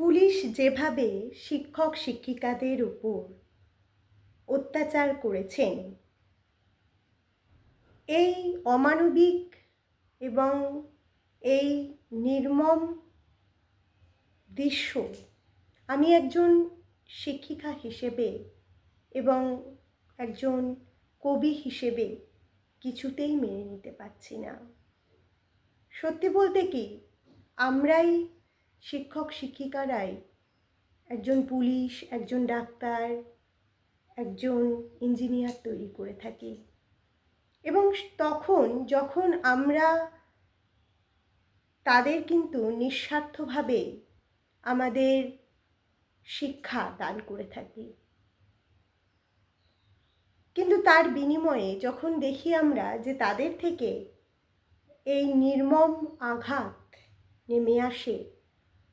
Police যেভাবে শিক্ষক শিক্ষিকাদের উপর অত্যাচার করেছেন, এই অমানবিক এবং এই নির্মম দৃশ্য আমি একজন শিক্ষিকা হিসেবে এবং একজন কবি হিসেবে কিছুতেই মেনে নিতে পারছি না। সত্যি বলতে কি, আমরাই শিক্ষক শিক্ষিকারাই একজন পুলিশ, একজন ডাক্তার, একজন ইঞ্জিনিয়ার তৈরি করে থাকি। এবং তখন যখন আমরা তাদের কিন্তু নিঃস্বার্থভাবে আমাদের শিক্ষা দান করে থাকি। কিন্তু তার বিনিময়ে যখন দেখি আমরা যে তাদের থেকে এই নির্মম আঘাত নেমে আসে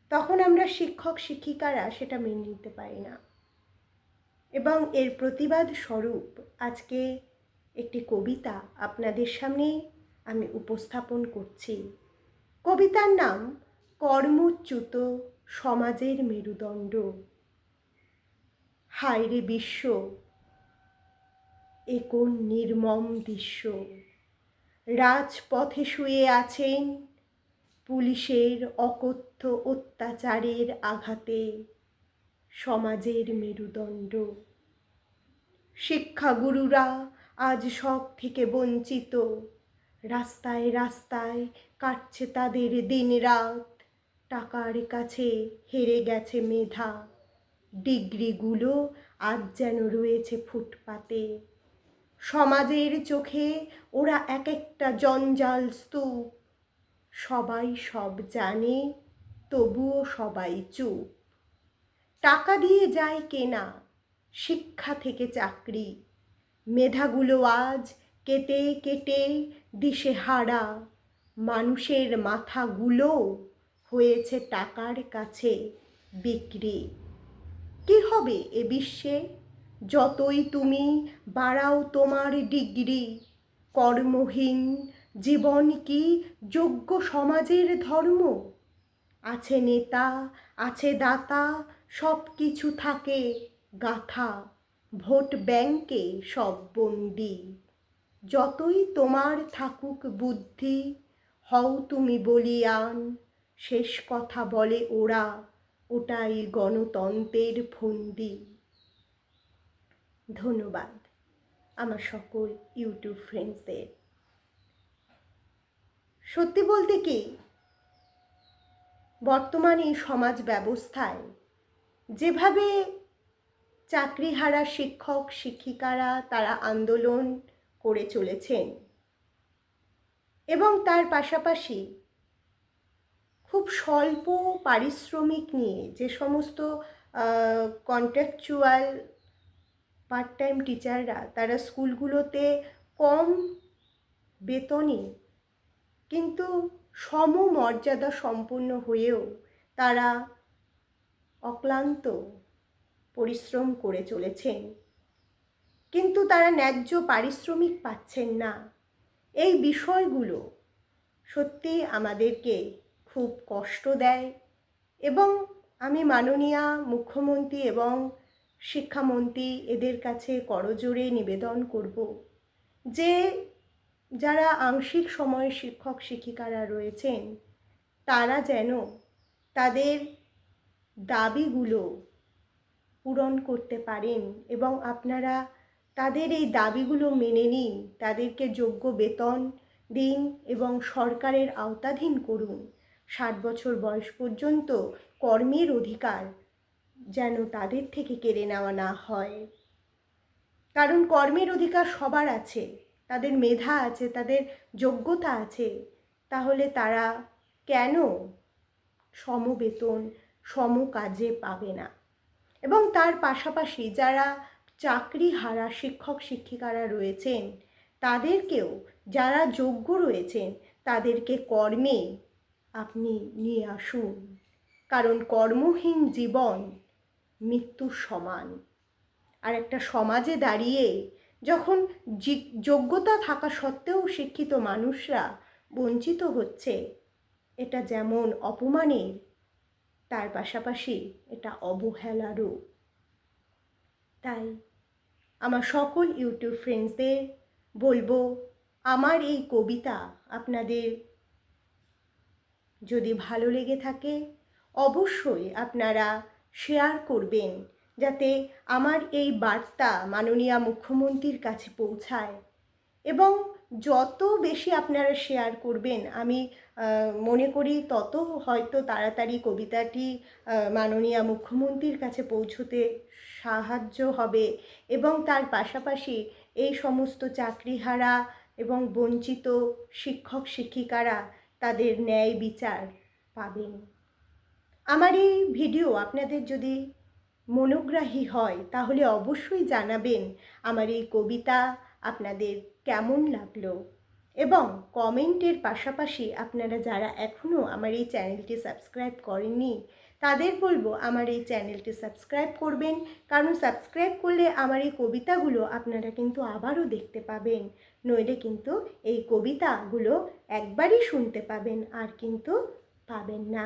তখন আমরা শিক্ষক শিক্ষিকারা সেটা মেনে নিতে পারি না। এবং এর প্রতিবাদ স্বরূপ আজকে একটি কবিতা আপনাদের সামনে আমি উপস্থাপন করছি। কবিতার নাম, কর্মচ্যুত সমাজের মেরুদণ্ড। হায়রে বিশ্ব, এ নির্মম দৃশ্য। রাজপথে শুয়ে আছেন পুলিশের অকথ্য অত্যাচারের আঘাতে সমাজের মেরুদণ্ড। শিক্ষাগুরুরা আজ সব থেকে বঞ্চিত। রাস্তায় রাস্তায় কাটছে তাদের দিন রাত টাকার কাছে হেরে গেছে মেধা। ডিগ্রিগুলো আজ যেন রয়েছে ফুটপাতে। সমাজের চোখে ওরা এক একটা জঞ্জাল স্তূপ। সবাই সব জানে, তবুও সবাই চুপ। টাকা দিয়ে যায় কেনা, শিক্ষা থেকে চাকরি। মেধাগুলো আজ কেটে কেটে দিশে হারা। মানুষের মাথাগুলো হয়েছে টাকার কাছে বিক্রি। কি হবে এ বিশ্বে? যতই তুমি বাড়াও তোমার ডিগ্রি, কর্মহীন জীবন কি যোগ্য সমাজের ধর্ম? আছে নেতা, আছে দাতা, সব কিছু থাকে গাথা। ভোট ব্যাংকে সব বন্দি। যতই তোমার থাকুক বুদ্ধি, হও তুমি বলিয়ান। শেষ কথা বলে ওরা, ওটাই গণতন্ত্রের ফন্দি। ধন্যবাদ। আমার সকল ইউটিউব ফ্রেন্ডসদের সত্যি বলতে কি? বর্তমান এই সমাজ ব্যবস্থায় যেভাবে চাকরিহারা শিক্ষক, শিক্ষিকারা তারা আন্দোলন করে চলেছেন এবং তার পাশাপাশি খুব স্বল্প পারিশ্রমিক নিয়ে যে সমস্ত কন্ট্রাকচুয়াল পার্ট টাইম টিচাররা তারা স্কুলগুলোতে কম বেতনে কিন্তু সমমর্যাদা সম্পন্ন হয়েও তারা অক্লান্ত পরিশ্রম করে চলেছেন। কিন্তু তারা ন্যায্য পারিশ্রমিক পাচ্ছেন না। এই বিষয়গুলো সত্যি আমাদেরকে খুব কষ্ট দেয় এবং আমি মাননীয়া মুখ্যমন্ত্রী এবং শিক্ষামন্ত্রী এদের কাছে করজোড়ে নিবেদন করব যে যারা আংশিক সময় শিক্ষক শিক্ষিকারা রয়েছেন, তারা যেন তাদের দাবিগুলো পূরণ করতে পারেন এবং আপনারা তাদের এই দাবিগুলো মেনে নিন, তাদেরকে যোগ্য বেতন দিন এবং সরকারের আওতাধীন করুন। ষাট বছর বয়স পর্যন্ত কর্মের অধিকার যেন তাদের থেকে কেড়ে নেওয়া না হয়। কারণ কর্মের অধিকার সবার আছে। তাদের মেধা আছে, তাদের যোগ্যতা আছে, তাহলে তারা কেন সমবেতন সম কাজে পাবে না? এবং তার পাশাপাশি যারা চাকরি হারা শিক্ষক, শিক্ষিকারা রয়েছেন, তাদেরকেও যারা যোগ্য রয়েছেন, তাদেরকে কর্মে আপনি নিয়ে আসুন। কারণ কর্মহীন জীবন মৃত্যুর সমান। আর একটা সমাজে দাঁড়িয়ে যখন যোগ্যতা থাকা সত্ত্বেও শিক্ষিত মানুষরা বঞ্চিত হচ্ছে, এটা যেমন অপমানের, তার পাশাপাশি এটা অবহেলারও। তাই আমার সকল ইউটিউব ফ্রেন্ডসদের বলব, আমার এই কবিতা আপনাদের যদি ভালো লেগে থাকে, অবশ্যই আপনারা শেয়ার করবেন। যাতে আমার এই বার্তা মাননীয় মুখ্যমন্ত্রীর কাছে পৌঁছায়। এবং যত বেশি আপনারা শেয়ার করবেন, আমি মনে করি তত হয়তো তাড়াতাড়ি কবিতাটি মাননীয় মুখ্যমন্ত্রীর কাছে পৌঁছতে সাহায্য হবে এবং তার পাশাপাশি এই সমস্ত চাকরিহারা এবং বঞ্চিত শিক্ষক শিক্ষিকারা তাদের ন্যায় বিচার পাবেন। আমার এই ভিডিও আপনাদের যদি মনোগ্রাহী হয়, তাহলে অবশ্যই জানাবেন আমার এই কবিতা আপনাদের কেমন লাগল। এবং কমেন্টের পাশাপাশি আপনারা যারা এখনও আমার এই চ্যানেলটি সাবস্ক্রাইব করেননি, তাদের বলব আমার এই চ্যানেলটি সাবস্ক্রাইব করবেন, কারণ সাবস্ক্রাইব করলে আমার এই কবিতাগুলো আপনারা কিন্তু আবারও দেখতে পাবেন। নইলে কিন্তু এই কবিতাগুলো একবারই শুনতে পাবেন, আর কিন্তু পাবেন না।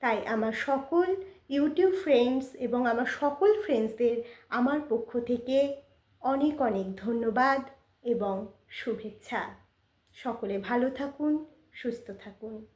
তাই আমার সকল ইউটিউব ফ্রেন্ডস এবং আমার সকল ফ্রেন্ডসদের আমার পক্ষ থেকে অনেক অনেক ধন্যবাদ এবং শুভেচ্ছা। সকলে ভালো থাকুন, সুস্থ থাকুন।